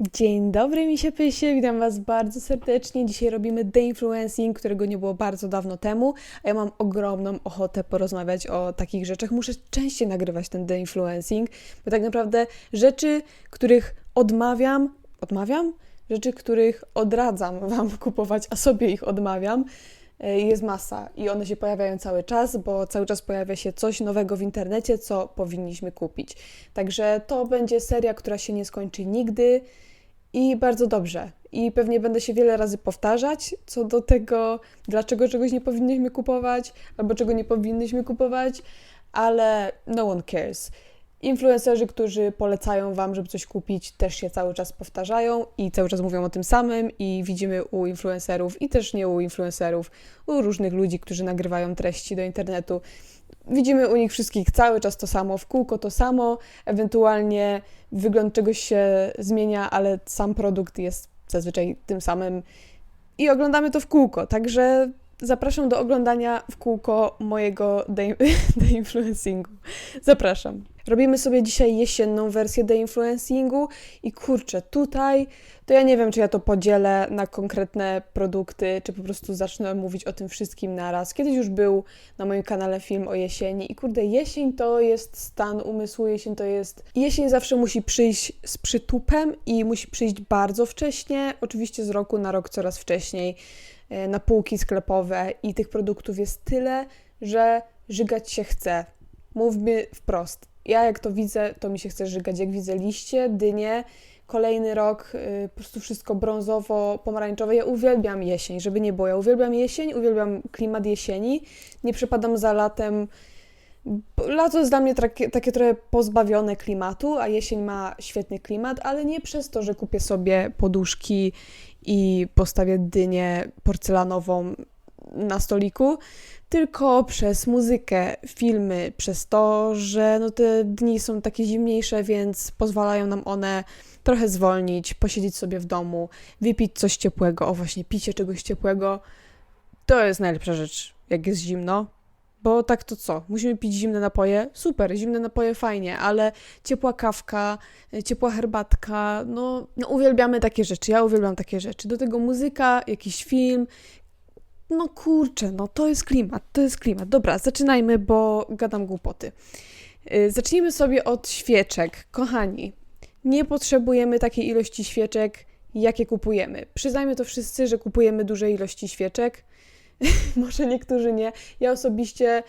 Dzień dobry, mi się pysie, witam Was bardzo serdecznie. Dzisiaj robimy deinfluencing, którego nie było bardzo dawno temu, a ja mam ogromną ochotę porozmawiać o takich rzeczach. Muszę częściej nagrywać ten deinfluencing, bo tak naprawdę rzeczy, których odmawiam, odmawiam? Rzeczy, których odradzam Wam kupować, a sobie ich odmawiam, e, jest masa i one się pojawiają cały czas, bo cały czas pojawia się coś nowego w internecie, co powinniśmy kupić. Także to będzie seria, która się nie skończy nigdy i bardzo dobrze. I pewnie będę się wiele razy powtarzać co do tego, dlaczego czegoś nie powinniśmy kupować, albo czego nie powinniśmy kupować, ale no one cares. Influencerzy, którzy polecają Wam, żeby coś kupić, też się cały czas powtarzają i cały czas mówią o tym samym i widzimy u influencerów i też nie u influencerów, u różnych ludzi, którzy nagrywają treści do internetu. Widzimy u nich wszystkich cały czas to samo, w kółko to samo, ewentualnie wygląd czegoś się zmienia, ale sam produkt jest zazwyczaj tym samym i oglądamy to w kółko. Także zapraszam do oglądania w kółko mojego deinfluencingu. Zapraszam. Robimy sobie dzisiaj jesienną wersję deinfluencingu i kurczę, tutaj to ja nie wiem, czy ja to podzielę na konkretne produkty, czy po prostu zacznę mówić o tym wszystkim naraz. Kiedyś już był na moim kanale film o jesieni i kurde, jesień to jest stan umysłu, jesień to jest... Jesień zawsze musi przyjść z przytupem i musi przyjść bardzo wcześnie, oczywiście z roku na rok coraz wcześniej e, na półki sklepowe i tych produktów jest tyle, że żygać się chce. Mówmy wprost. Ja jak to widzę, to mi się chce żygać. Jak widzę liście, dynie, kolejny rok y, po prostu wszystko brązowo, pomarańczowe. Ja uwielbiam jesień, żeby nie było. Ja uwielbiam jesień, uwielbiam klimat jesieni. Nie przepadam za latem. Lato jest dla mnie takie, takie trochę pozbawione klimatu, a jesień ma świetny klimat, ale nie przez to, że kupię sobie poduszki i postawię dynię porcelanową na stoliku, tylko przez muzykę, filmy, przez to, że no te dni są takie zimniejsze, więc pozwalają nam one trochę zwolnić, posiedzieć sobie w domu, wypić coś ciepłego. O, właśnie, picie czegoś ciepłego to jest najlepsza rzecz, jak jest zimno. Bo tak to co? Musimy pić zimne napoje? Super, zimne napoje fajnie, ale ciepła kawka, ciepła herbatka, no, no uwielbiamy takie rzeczy. Ja uwielbiam takie rzeczy. Do tego muzyka, jakiś film, no kurczę, no to jest klimat, to jest klimat. Dobra, zaczynajmy, bo gadam głupoty. Y, zacznijmy sobie od świeczek. Kochani, nie potrzebujemy takiej ilości świeczek, jakie kupujemy. Przyznajmy to wszyscy, że kupujemy duże ilości świeczek. Może niektórzy nie. Ja osobiście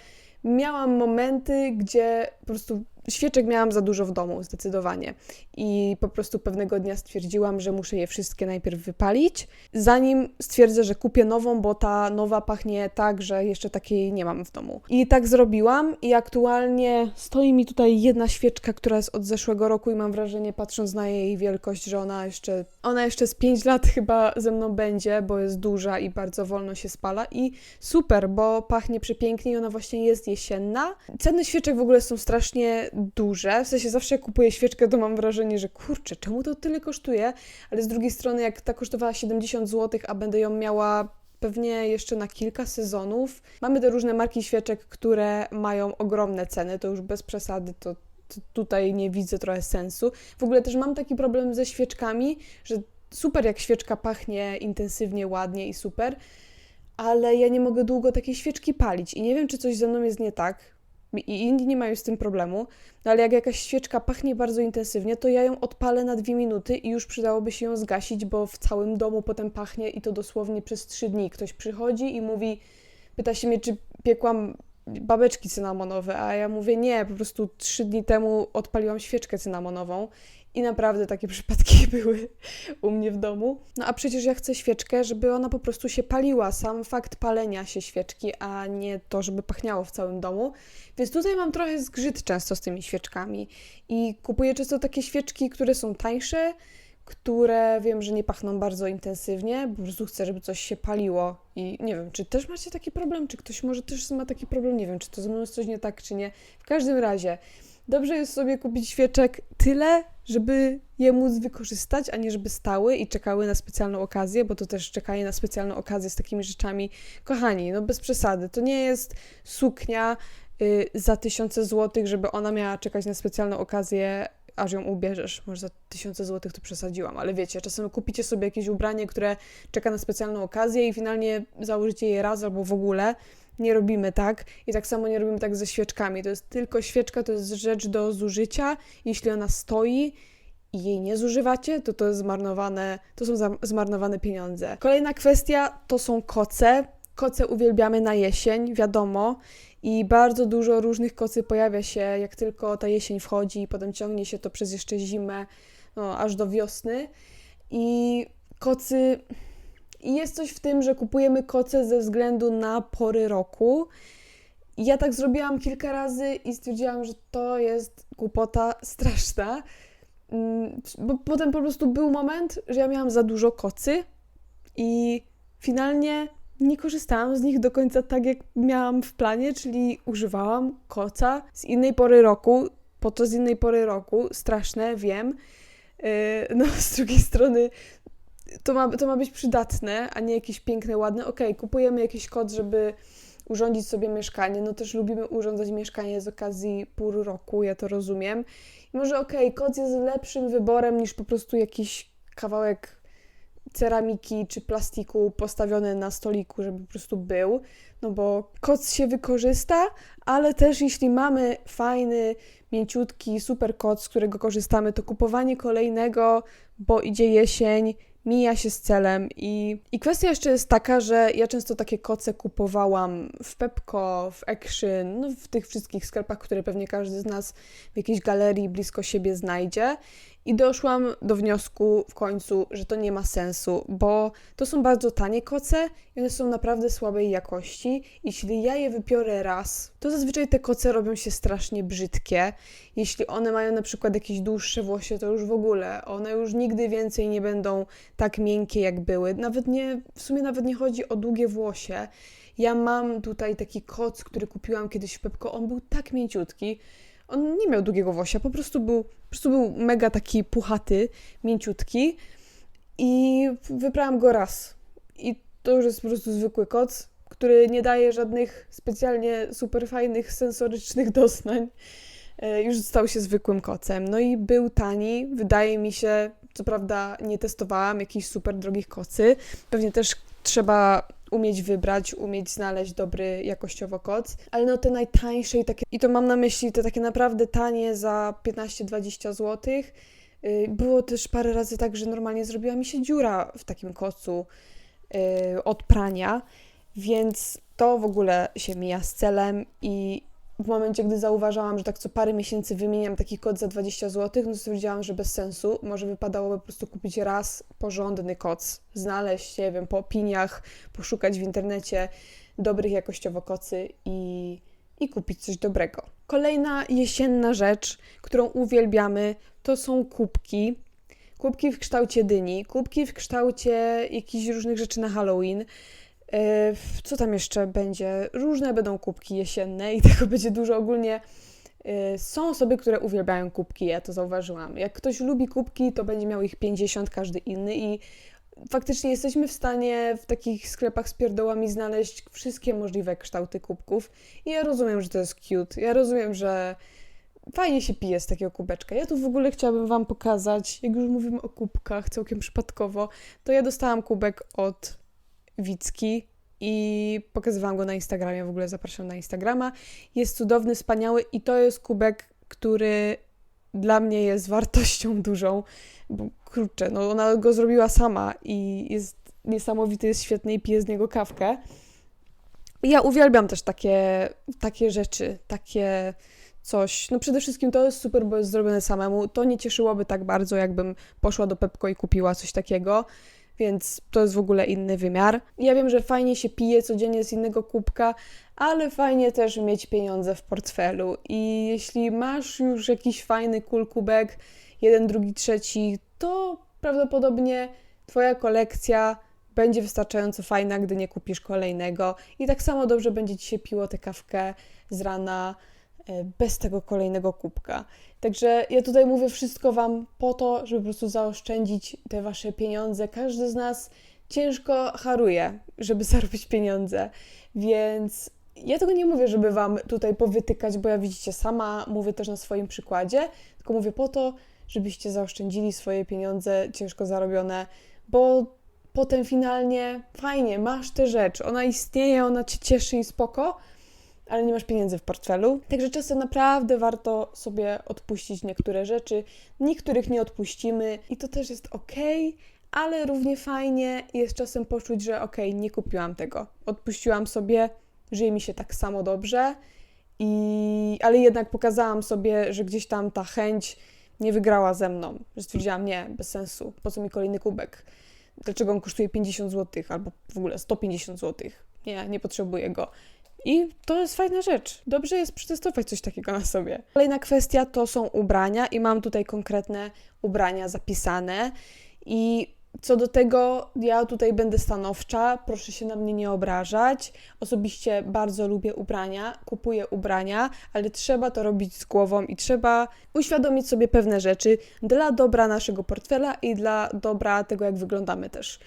miałam momenty, gdzie po prostu świeczek miałam za dużo w domu, zdecydowanie. I po prostu pewnego dnia stwierdziłam, że muszę je wszystkie najpierw wypalić, zanim stwierdzę, że kupię nową, bo ta nowa pachnie tak, że jeszcze takiej nie mam w domu. I tak zrobiłam i aktualnie stoi mi tutaj jedna świeczka, która jest od zeszłego roku i mam wrażenie, patrząc na jej wielkość, że ona jeszcze, ona jeszcze z 5 lat chyba ze mną będzie, bo jest duża i bardzo wolno się spala i super, bo pachnie przepięknie i ona właśnie jest jesienna. Ceny świeczek w ogóle są strasznie duże. W sensie zawsze jak kupuję świeczkę, to mam wrażenie, że kurczę, czemu to tyle kosztuje? Ale z drugiej strony, jak ta kosztowała 70 zł, a będę ją miała pewnie jeszcze na kilka sezonów. Mamy te różne marki świeczek, które mają ogromne ceny, to już bez przesady, to tutaj nie widzę trochę sensu. W ogóle też mam taki problem ze świeczkami, że super jak świeczka pachnie intensywnie, ładnie i super, ale ja nie mogę długo takiej świeczki palić i nie wiem, czy coś ze mną jest nie tak i inni nie mają z tym problemu, no ale jak jakaś świeczka pachnie bardzo intensywnie, to ja ją odpalę na dwie minuty i już przydałoby się ją zgasić, bo w całym domu potem pachnie i to dosłownie przez trzy dni. Ktoś przychodzi i mówi, pyta się mnie, czy piekłam babeczki cynamonowe, a ja mówię nie, po prostu trzy dni temu odpaliłam świeczkę cynamonową i naprawdę takie przypadki były u mnie w domu. No a przecież ja chcę świeczkę, żeby ona po prostu się paliła. Sam fakt palenia się świeczki, a nie to, żeby pachniało w całym domu. Więc tutaj mam trochę zgrzyt często z tymi świeczkami. I kupuję często takie świeczki, które są tańsze, które wiem, że nie pachną bardzo intensywnie, po prostu chcę, żeby coś się paliło. I nie wiem, czy też macie taki problem, czy ktoś może też ma taki problem, nie wiem, czy to ze mną jest coś nie tak, czy nie. W każdym razie, dobrze jest sobie kupić świeczek tyle, żeby je móc wykorzystać, a nie żeby stały i czekały na specjalną okazję, bo to też czekanie na specjalną okazję z takimi rzeczami, kochani, no bez przesady, to nie jest suknia y, za tysiące złotych, żeby ona miała czekać na specjalną okazję aż ją ubierzesz. Może za tysiące złotych to przesadziłam, ale wiecie, czasem kupicie sobie jakieś ubranie, które czeka na specjalną okazję i finalnie założycie je raz albo w ogóle. Nie robimy tak i tak samo nie robimy tak ze świeczkami. To jest tylko świeczka, to jest rzecz do zużycia. Jeśli ona stoi i jej nie zużywacie, to to jest zmarnowane, to są zmarnowane pieniądze. Kolejna kwestia to są koce. Koce uwielbiamy na jesień, wiadomo. I bardzo dużo różnych kocy pojawia się, jak tylko ta jesień wchodzi, i potem ciągnie się to przez jeszcze zimę, no, aż do wiosny. I kocy. I jest coś w tym, że kupujemy koce ze względu na pory roku. Ja tak zrobiłam kilka razy i stwierdziłam, że to jest głupota straszna. Mm, Bo potem po prostu był moment, że ja miałam za dużo kocy i finalnie nie korzystałam z nich do końca tak, jak miałam w planie, czyli używałam koca z innej pory roku, po to z innej pory roku, straszne, wiem. Yy, No, z drugiej strony to ma, to ma być przydatne, a nie jakieś piękne, ładne. Okej, kupujemy jakiś koc, żeby urządzić sobie mieszkanie. No też lubimy urządzać mieszkanie z okazji pór roku, ja to rozumiem. I może okej, koc jest lepszym wyborem niż po prostu jakiś kawałek ceramiki czy plastiku postawiony na stoliku, żeby po prostu był, no bo koc się wykorzysta, ale też jeśli mamy fajny, mięciutki, super koc, z którego korzystamy, to kupowanie kolejnego, bo idzie jesień, mija się z celem i, i kwestia jeszcze jest taka, że ja często takie koce kupowałam w Pepko, w Action, w tych wszystkich sklepach, które pewnie każdy z nas w jakiejś galerii blisko siebie znajdzie i doszłam do wniosku w końcu, że to nie ma sensu, bo to są bardzo tanie koce i one są naprawdę słabej jakości. Jeśli ja je wypiorę raz, to zazwyczaj te koce robią się strasznie brzydkie. Jeśli one mają na przykład jakieś dłuższe włosie, to już w ogóle one już nigdy więcej nie będą tak miękkie jak były. Nawet nie, w sumie nawet nie chodzi o długie włosie. Ja mam tutaj taki koc, który kupiłam kiedyś w Pepko. On był tak mięciutki. On nie miał długiego włosia, po prostu był, po prostu był mega taki puchaty, mięciutki i wyprałam go raz. I to już jest po prostu zwykły koc, który nie daje żadnych specjalnie super fajnych sensorycznych doznań. E, Już stał się zwykłym kocem. No i był tani, wydaje mi się, co prawda nie testowałam jakichś super drogich kocy. Pewnie też trzeba umieć wybrać, umieć znaleźć dobry jakościowo koc, ale no te najtańsze i takie, i to mam na myśli te takie naprawdę tanie za 15-20 zł. Było też parę razy tak, że normalnie zrobiła mi się dziura w takim kocu y, od prania, więc to w ogóle się mija z celem i w momencie, gdy zauważałam, że tak co parę miesięcy wymieniam taki kod za 20 zł, no to stwierdziłam, że bez sensu. Może wypadałoby po prostu kupić raz porządny koc, znaleźć, nie wiem, po opiniach, poszukać w internecie dobrych jakościowo kocy i, i kupić coś dobrego. Kolejna jesienna rzecz, którą uwielbiamy, to są kubki. Kubki w kształcie dyni, kubki w kształcie jakichś różnych rzeczy na Halloween. E, Co tam jeszcze będzie? Różne będą kubki jesienne i tego będzie dużo ogólnie. e, Są osoby, które uwielbiają kubki, ja to zauważyłam. Jak ktoś lubi kubki, to będzie miał ich 50, każdy inny i faktycznie jesteśmy w stanie w takich sklepach z pierdołami znaleźć wszystkie możliwe kształty kubków. I ja rozumiem, że to jest cute. Ja rozumiem, że fajnie się pije z takiego kubeczka. Ja tu w ogóle chciałabym Wam pokazać, jak już mówimy o kubkach, całkiem przypadkowo, to ja dostałam kubek od Wicki i pokazywałam go na Instagramie, w ogóle zapraszam na Instagrama. Jest cudowny, wspaniały i to jest kubek, który dla mnie jest wartością dużą, bo no ona go zrobiła sama i jest niesamowity, jest świetny i pije z niego kawkę. Ja uwielbiam też takie, takie rzeczy, takie coś. No przede wszystkim to jest super, bo jest zrobione samemu. To nie cieszyłoby tak bardzo, jakbym poszła do Pepko i kupiła coś takiego więc to jest w ogóle inny wymiar. Ja wiem, że fajnie się pije codziennie z innego kubka, ale fajnie też mieć pieniądze w portfelu. I jeśli masz już jakiś fajny cool kubek, jeden, drugi, trzeci, to prawdopodobnie Twoja kolekcja będzie wystarczająco fajna, gdy nie kupisz kolejnego. I tak samo dobrze będzie Ci się piło tę kawkę z rana bez tego kolejnego kubka. Także ja tutaj mówię wszystko Wam po to, żeby po prostu zaoszczędzić te Wasze pieniądze. Każdy z nas ciężko haruje, żeby zarobić pieniądze, więc Ja tego nie mówię, żeby Wam tutaj powytykać, bo ja widzicie, sama mówię też na swoim przykładzie, tylko mówię po to, żebyście zaoszczędzili swoje pieniądze ciężko zarobione, bo potem finalnie fajnie, masz tę rzecz, ona istnieje, ona cię cieszy i spoko, ale nie masz pieniędzy w portfelu. Także czasem naprawdę warto sobie odpuścić niektóre rzeczy, niektórych nie odpuścimy i to też jest ok, ale równie fajnie jest czasem poczuć, że ok, nie kupiłam tego, odpuściłam sobie, żyje mi się tak samo dobrze, i, ale jednak pokazałam sobie, że gdzieś tam ta chęć nie wygrała ze mną, że stwierdziłam, nie, bez sensu, po co mi kolejny kubek, dlaczego on kosztuje 50 zł albo w ogóle 150 zł, nie, nie potrzebuję go. I to jest fajna rzecz. Dobrze jest przetestować coś takiego na sobie. Kolejna kwestia to są ubrania, i mam tutaj konkretne ubrania zapisane. I co do tego, ja tutaj będę stanowcza, proszę się na mnie nie obrażać. Osobiście bardzo lubię ubrania, kupuję ubrania, ale trzeba to robić z głową i trzeba uświadomić sobie pewne rzeczy dla dobra naszego portfela i dla dobra tego, jak wyglądamy też.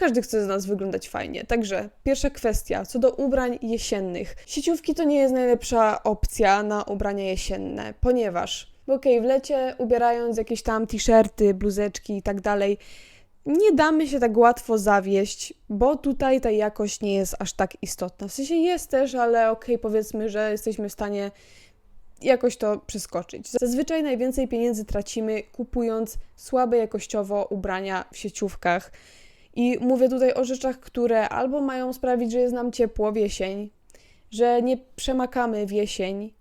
Każdy chce z nas wyglądać fajnie. Także pierwsza kwestia, co do ubrań jesiennych. Sieciówki to nie jest najlepsza opcja na ubrania jesienne, ponieważ, okej, okay, w lecie ubierając jakieś tam t-shirty, bluzeczki i tak dalej, nie damy się tak łatwo zawieść, bo tutaj ta jakość nie jest aż tak istotna. W sensie jest też, ale okej, okay, powiedzmy, że jesteśmy w stanie jakoś to przeskoczyć. Zazwyczaj najwięcej pieniędzy tracimy kupując słabe jakościowo ubrania w sieciówkach. I mówię tutaj o rzeczach, które albo mają sprawić, że jest nam ciepło w jesień, że nie przemakamy w jesień,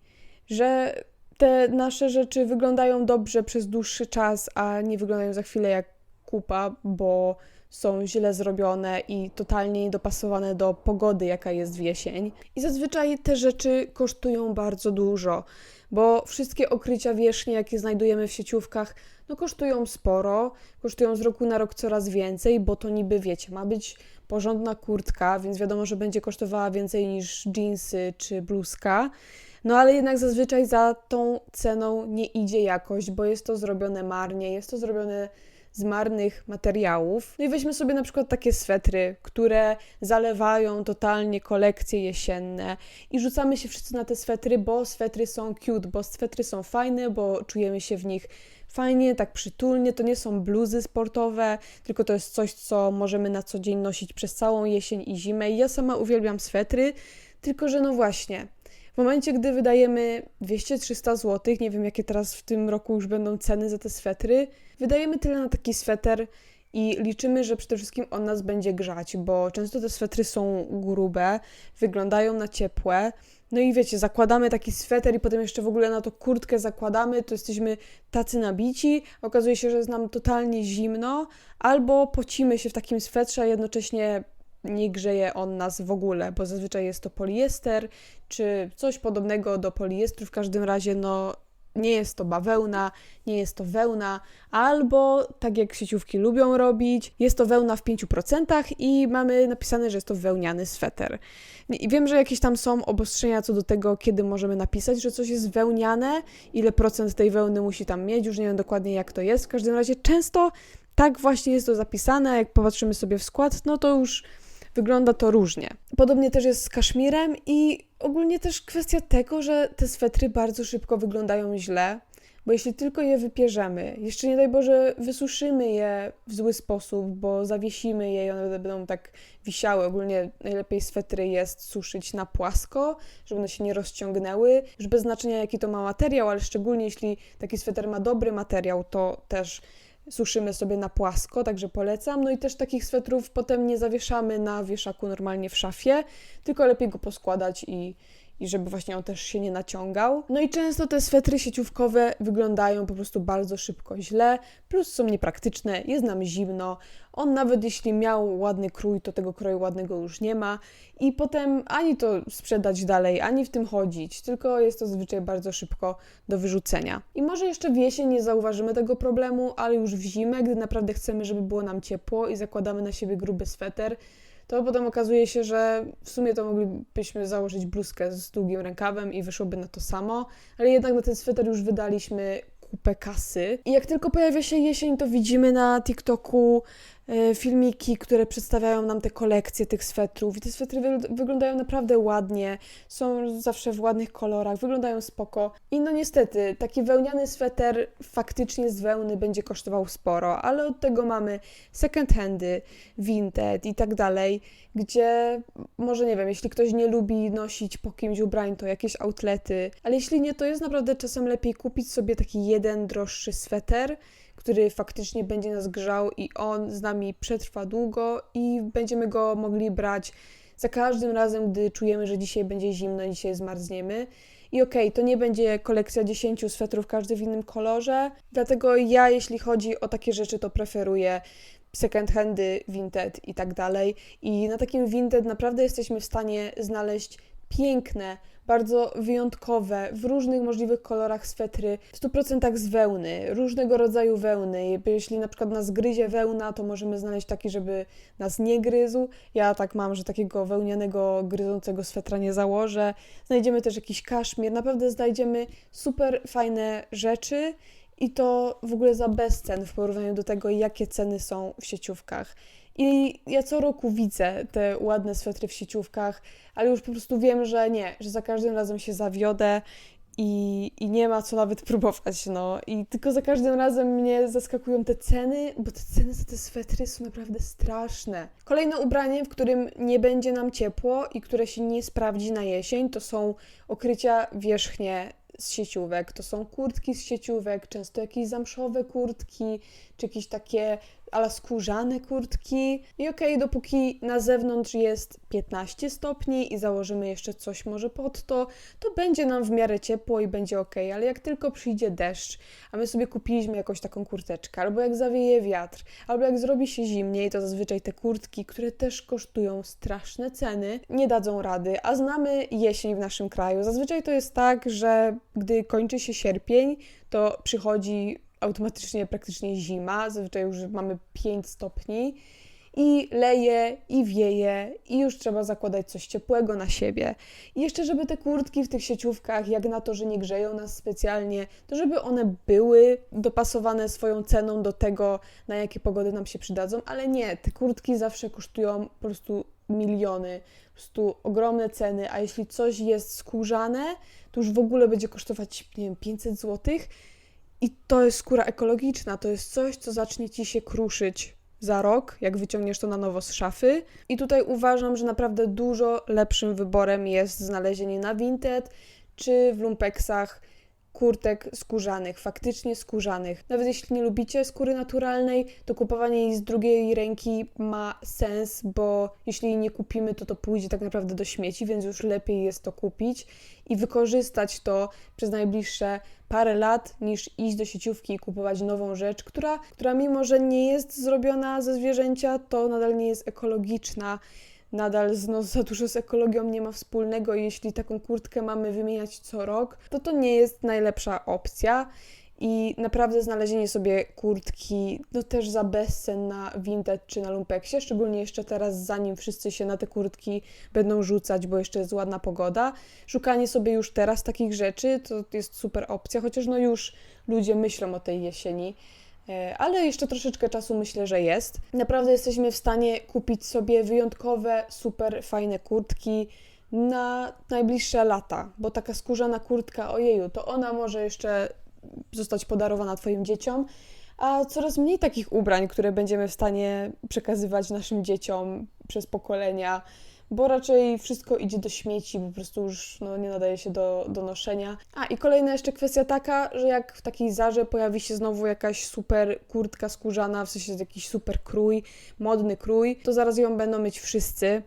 że te nasze rzeczy wyglądają dobrze przez dłuższy czas, a nie wyglądają za chwilę jak kupa, bo są źle zrobione i totalnie niedopasowane do pogody, jaka jest w jesień. I zazwyczaj te rzeczy kosztują bardzo dużo, bo wszystkie okrycia wierzchnie, jakie znajdujemy w sieciówkach, no kosztują sporo, kosztują z roku na rok coraz więcej, bo to niby wiecie, ma być porządna kurtka, więc wiadomo, że będzie kosztowała więcej niż jeansy czy bluzka. No ale jednak zazwyczaj za tą ceną nie idzie jakość, bo jest to zrobione marnie, jest to zrobione z marnych materiałów. No i weźmy sobie na przykład takie swetry, które zalewają totalnie kolekcje jesienne i rzucamy się wszyscy na te swetry, bo swetry są cute, bo swetry są fajne, bo czujemy się w nich fajnie, tak przytulnie. To nie są bluzy sportowe, tylko to jest coś, co możemy na co dzień nosić przez całą jesień i zimę. I ja sama uwielbiam swetry, tylko że no właśnie, w momencie, gdy wydajemy 200-300 zł, nie wiem jakie teraz w tym roku już będą ceny za te swetry, wydajemy tyle na taki sweter i liczymy, że przede wszystkim on nas będzie grzać, bo często te swetry są grube, wyglądają na ciepłe. No i wiecie, zakładamy taki sweter i potem jeszcze w ogóle na to kurtkę zakładamy, to jesteśmy tacy nabici, okazuje się, że jest nam totalnie zimno, albo pocimy się w takim swetrze, a jednocześnie nie grzeje on nas w ogóle, bo zazwyczaj jest to poliester czy coś podobnego do poliestru. W każdym razie, no, nie jest to bawełna, nie jest to wełna, albo tak jak sieciówki lubią robić, jest to wełna w 5% i mamy napisane, że jest to wełniany sweter. I wiem, że jakieś tam są obostrzenia co do tego, kiedy możemy napisać, że coś jest wełniane, ile procent tej wełny musi tam mieć, już nie wiem dokładnie jak to jest. W każdym razie często tak właśnie jest to zapisane, jak popatrzymy sobie w skład, no to już wygląda to różnie. Podobnie też jest z kaszmirem i ogólnie też kwestia tego, że te swetry bardzo szybko wyglądają źle, bo jeśli tylko je wypierzemy, jeszcze nie daj Boże wysuszymy je w zły sposób, bo zawiesimy je i one będą tak wisiały. Ogólnie najlepiej swetry jest suszyć na płasko, żeby one się nie rozciągnęły. Już bez znaczenia jaki to ma materiał, ale szczególnie jeśli taki sweter ma dobry materiał, to też suszymy sobie na płasko, także polecam. No i też takich swetrów potem nie zawieszamy na wieszaku normalnie w szafie, tylko lepiej go poskładać i, i żeby właśnie on też się nie naciągał. No i często te swetry sieciówkowe wyglądają po prostu bardzo szybko źle, plus są niepraktyczne, jest nam zimno. On nawet jeśli miał ładny krój, to tego kroju ładnego już nie ma i potem ani to sprzedać dalej, ani w tym chodzić, tylko jest to zazwyczaj bardzo szybko do wyrzucenia. I może jeszcze w jesień nie zauważymy tego problemu, ale już w zimę, gdy naprawdę chcemy, żeby było nam ciepło i zakładamy na siebie gruby sweter, to potem okazuje się, że w sumie to moglibyśmy założyć bluzkę z długim rękawem i wyszłoby na to samo, ale jednak na ten sweter już wydaliśmy kupę kasy. I jak tylko pojawia się jesień, to widzimy na TikToku filmiki, które przedstawiają nam te kolekcje tych swetrów. I te swetry wy wyglądają naprawdę ładnie, są zawsze w ładnych kolorach, wyglądają spoko. I no niestety, taki wełniany sweter faktycznie z wełny będzie kosztował sporo, ale od tego mamy second handy, vinted i tak dalej, gdzie może nie wiem, jeśli ktoś nie lubi nosić po kimś ubrań, to jakieś outlety, ale jeśli nie, to jest naprawdę czasem lepiej kupić sobie taki jeden droższy sweter, który faktycznie będzie nas grzał i on z nami przetrwa długo i będziemy go mogli brać za każdym razem, gdy czujemy, że dzisiaj będzie zimno, dzisiaj zmarzniemy. I okej, okay, to nie będzie kolekcja 10 swetrów, każdy w innym kolorze, dlatego ja, jeśli chodzi o takie rzeczy, to preferuję second handy, vinted i tak dalej. I na takim vinted naprawdę jesteśmy w stanie znaleźć piękne, bardzo wyjątkowe, w różnych możliwych kolorach swetry, w 100% z wełny, różnego rodzaju wełny. Jeśli na przykład nas gryzie wełna, to możemy znaleźć taki, żeby nas nie gryzł. Ja tak mam, że takiego wełnianego, gryzącego swetra nie założę. Znajdziemy też jakiś kaszmir. Naprawdę znajdziemy super fajne rzeczy i to w ogóle za bezcen w porównaniu do tego, jakie ceny są w sieciówkach. I ja co roku widzę te ładne swetry w sieciówkach, ale już po prostu wiem, że nie, że za każdym razem się zawiodę i, i nie ma co nawet próbować, no. I tylko za każdym razem mnie zaskakują te ceny, bo te ceny za te swetry są naprawdę straszne. Kolejne ubranie, w którym nie będzie nam ciepło i które się nie sprawdzi na jesień, to są okrycia wierzchnie z sieciówek. To są kurtki z sieciówek, często jakieś zamszowe kurtki, czy jakieś takie ale skórzane kurtki. I okej, okay, dopóki na zewnątrz jest 15 stopni i założymy jeszcze coś może pod to, to będzie nam w miarę ciepło i będzie ok, ale jak tylko przyjdzie deszcz, a my sobie kupiliśmy jakąś taką kurteczkę, albo jak zawieje wiatr, albo jak zrobi się zimniej, to zazwyczaj te kurtki, które też kosztują straszne ceny, nie dadzą rady, a znamy jesień w naszym kraju. Zazwyczaj to jest tak, że gdy kończy się sierpień, to przychodzi automatycznie praktycznie zima, zazwyczaj już mamy 5 stopni i leje, i wieje, i już trzeba zakładać coś ciepłego na siebie. I jeszcze, żeby te kurtki w tych sieciówkach, jak na to, że nie grzeją nas specjalnie, to żeby one były dopasowane swoją ceną do tego, na jakie pogody nam się przydadzą, ale nie, te kurtki zawsze kosztują po prostu miliony, po prostu ogromne ceny, a jeśli coś jest skórzane, to już w ogóle będzie kosztować, nie wiem, 500 złotych i to jest skóra ekologiczna, to jest coś, co zacznie ci się kruszyć za rok, jak wyciągniesz to na nowo z szafy. I tutaj uważam, że naprawdę dużo lepszym wyborem jest znalezienie na Vinted czy w lumpeksach kurtek skórzanych, faktycznie skórzanych. Nawet jeśli nie lubicie skóry naturalnej, to kupowanie jej z drugiej ręki ma sens, bo jeśli jej nie kupimy, to to pójdzie tak naprawdę do śmieci, więc już lepiej jest to kupić i wykorzystać to przez najbliższe parę lat, niż iść do sieciówki i kupować nową rzecz, która, która mimo, że nie jest zrobiona ze zwierzęcia, to nadal nie jest ekologiczna nadal no, za dużo z ekologią nie ma wspólnego i jeśli taką kurtkę mamy wymieniać co rok, to to nie jest najlepsza opcja. I naprawdę znalezienie sobie kurtki, no też za bezcen na Vinted czy na Lumpeksie, szczególnie jeszcze teraz, zanim wszyscy się na te kurtki będą rzucać, bo jeszcze jest ładna pogoda. Szukanie sobie już teraz takich rzeczy to jest super opcja, chociaż no już ludzie myślą o tej jesieni. E, ale jeszcze troszeczkę czasu myślę, że jest. Naprawdę jesteśmy w stanie kupić sobie wyjątkowe, super fajne kurtki na najbliższe lata, bo taka skórzana kurtka, ojeju, to ona może jeszcze zostać podarowana Twoim dzieciom, a coraz mniej takich ubrań, które będziemy w stanie przekazywać naszym dzieciom przez pokolenia bo raczej wszystko idzie do śmieci, po prostu już no, nie nadaje się do, do noszenia. A i kolejna jeszcze kwestia taka, że jak w takiej zarze pojawi się znowu jakaś super kurtka skórzana, w sensie jakiś super krój, modny krój, to zaraz ją będą mieć wszyscy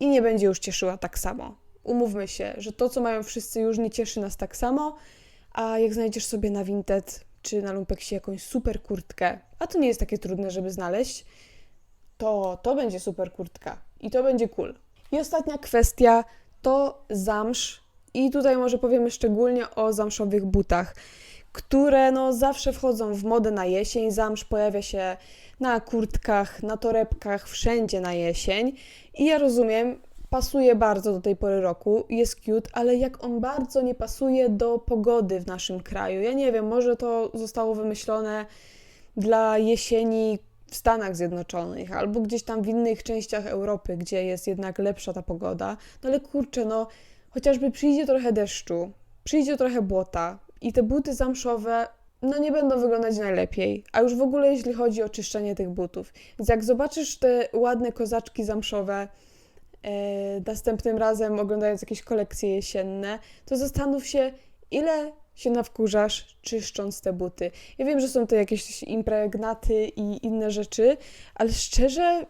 i nie będzie już cieszyła tak samo. Umówmy się, że to, co mają wszyscy, już nie cieszy nas tak samo, a jak znajdziesz sobie na Vinted czy na Lumpeksie jakąś super kurtkę, a to nie jest takie trudne, żeby znaleźć, to to będzie super kurtka i to będzie cool. I ostatnia kwestia to zamsz. I tutaj może powiemy szczególnie o zamszowych butach, które no zawsze wchodzą w modę na jesień. Zamsz pojawia się na kurtkach, na torebkach, wszędzie na jesień. I ja rozumiem, pasuje bardzo do tej pory roku, jest cute, ale jak on bardzo nie pasuje do pogody w naszym kraju. Ja nie wiem, może to zostało wymyślone dla jesieni w Stanach Zjednoczonych albo gdzieś tam w innych częściach Europy, gdzie jest jednak lepsza ta pogoda. No ale kurczę, no chociażby przyjdzie trochę deszczu, przyjdzie trochę błota i te buty zamszowe no nie będą wyglądać najlepiej. A już w ogóle jeśli chodzi o czyszczenie tych butów. Więc jak zobaczysz te ładne kozaczki zamszowe e, następnym razem oglądając jakieś kolekcje jesienne, to zastanów się, ile się nawkurzasz czyszcząc te buty. Ja wiem, że są to jakieś impregnaty i inne rzeczy, ale szczerze,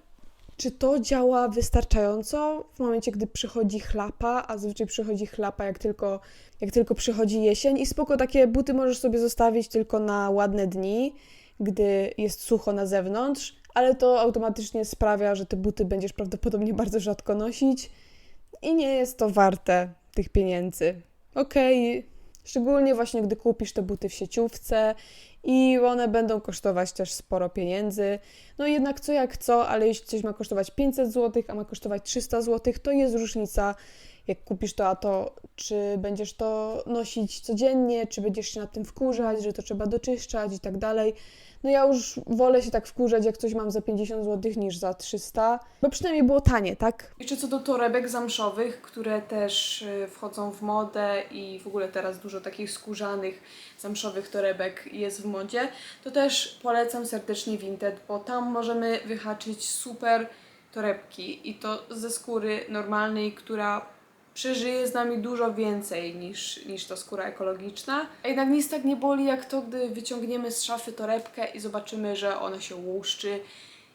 czy to działa wystarczająco w momencie, gdy przychodzi chlapa, a zazwyczaj przychodzi chlapa jak tylko, jak tylko przychodzi jesień i spoko takie buty możesz sobie zostawić tylko na ładne dni, gdy jest sucho na zewnątrz, ale to automatycznie sprawia, że te buty będziesz prawdopodobnie bardzo rzadko nosić i nie jest to warte tych pieniędzy. Okej, szczególnie właśnie gdy kupisz te buty w sieciówce i one będą kosztować też sporo pieniędzy. No jednak co jak co, ale jeśli coś ma kosztować 500 zł, a ma kosztować 300 zł, to jest różnica, jak kupisz to, a to czy będziesz to nosić codziennie, czy będziesz się nad tym wkurzać, że to trzeba doczyszczać i tak dalej. No ja już wolę się tak wkurzać, jak coś mam za 50 zł niż za 300, bo przynajmniej było tanie, tak? Jeszcze co do torebek zamszowych, które też y, wchodzą w modę i w ogóle teraz dużo takich skórzanych zamszowych torebek jest w modzie, to też polecam serdecznie Vinted, bo tam możemy wyhaczyć super torebki i to ze skóry normalnej, która przeżyje z nami dużo więcej niż, niż to skóra ekologiczna. A jednak nic tak nie boli jak to, gdy wyciągniemy z szafy torebkę i zobaczymy, że ona się łuszczy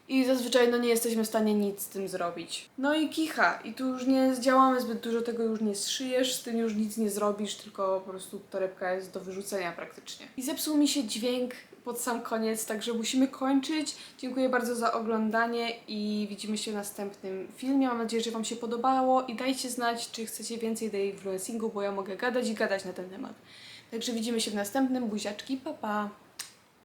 i zazwyczaj no nie jesteśmy w stanie nic z tym zrobić. No i kicha. I tu już nie zdziałamy zbyt dużo, tego już nie zszyjesz, z tym już nic nie zrobisz, tylko po prostu torebka jest do wyrzucenia praktycznie. I zepsuł mi się dźwięk pod sam koniec, także musimy kończyć. Dziękuję bardzo za oglądanie i widzimy się w następnym filmie. Mam nadzieję, że Wam się podobało i dajcie znać, czy chcecie więcej tej influencingu, bo ja mogę gadać i gadać na ten temat. Także widzimy się w następnym. Buziaczki, pa pa!